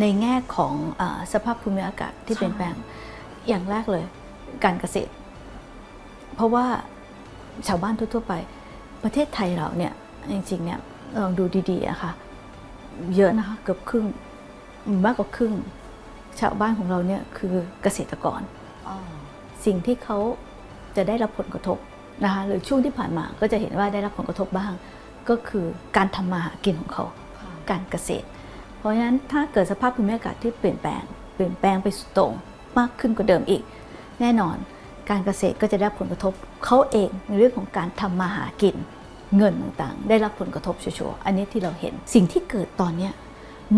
ในแง่ของเออสภาพภูมิอากาศที่ใช่เปลี่ยนแปลงอย่างแรกเลย การเกษตร เพราะว่าชาวบ้านทั่ว ๆ ไป ประเทศไทยเราเนี่ยจริงๆเนี่ยลองดูดีๆอะค่ะเยอะนะคะเกือบครึ่งมากกว่าครึ่ง ชาวบ้านของเราเนี่ยคือเกษตรกรอ๋อสิ่งที่เขาจะได้รับผลกระทบนะคะหรือช่วงที่ผ่านมาก็จะเห็นว่าได้รับผลกระทบบ้าง ก็คือการทำมาหากินของเขาค่ะการเกษตรเพ ราะฉะนั้นถ้าเกิดสภาพภูมิอากาศที่เปลี่ยนแปลง เปลี่ยนแปลงไปสุดโต่งมากขึ้นกว่าเดิมอีก แน่นอนการเกษตรก็จะได้รับผลกระทบเขาเองในเรื่องของการทำมาหากินเงินต่างๆ ได้รับผลกระทบชัวร์ๆอันนี้ที่เราเห็นสิ่งที่เกิดตอนเนี้ย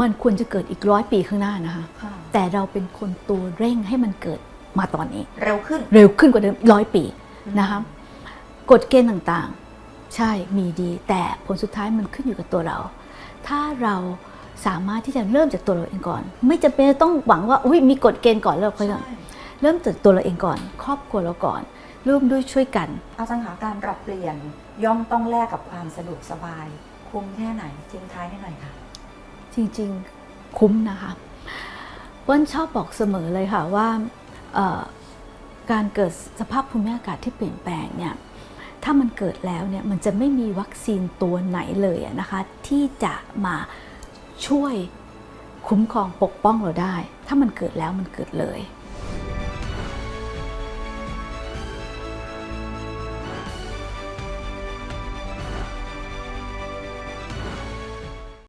มันควรจะเกิดอีกร้อยปีข้างหน้านะคะค่ะแต่เราเป็นคนตัวเร่งให้มันเกิดมาตอนนี้ เร็วขึ้นเร็วขึ้นกว่าเดิมร้อยปีอืมนะคะกฎเกณฑ์ต่างๆ ใช่มีดี แต่ผลสุดท้ายมันขึ้นอยู่กับตัวเรา ถ้าเรา สามารถที่จะเริ่มจากตัวเราเองก่อน ไม่จำเป็นจะต้องหวังว่าอุ้ยมีกฎเกณฑ์ก่อนแล้วเราค่อยใช่เริ่มจากตัวเราเองก่อน ครอบครัวเราก่อนร่วมด้วยช่วยกันอาจารย์คะการปรับเปลี่ยนย่อมต้องแลกกับความสะดวกสบาย คุ้มแค่ไหนทิ้งท้ายให้หน่อยค่ะ จริงๆคุ้มนะคะเปิ้ลชอบบอกเสมอเลยค่ะว่าเอ่อการเกิดสภาพภูมิอากาศที่เปลี่ยนแปลงเนี่ยถ้ามันเกิดแล้วเนี่ยมันจะไม่มีวัคซีนตัวไหนเลยอะนะคะ ที่จะมา ช่วยคุ้มครองปกป้องเราได้ ถ้ามันเกิดแล้วมันเกิดเลย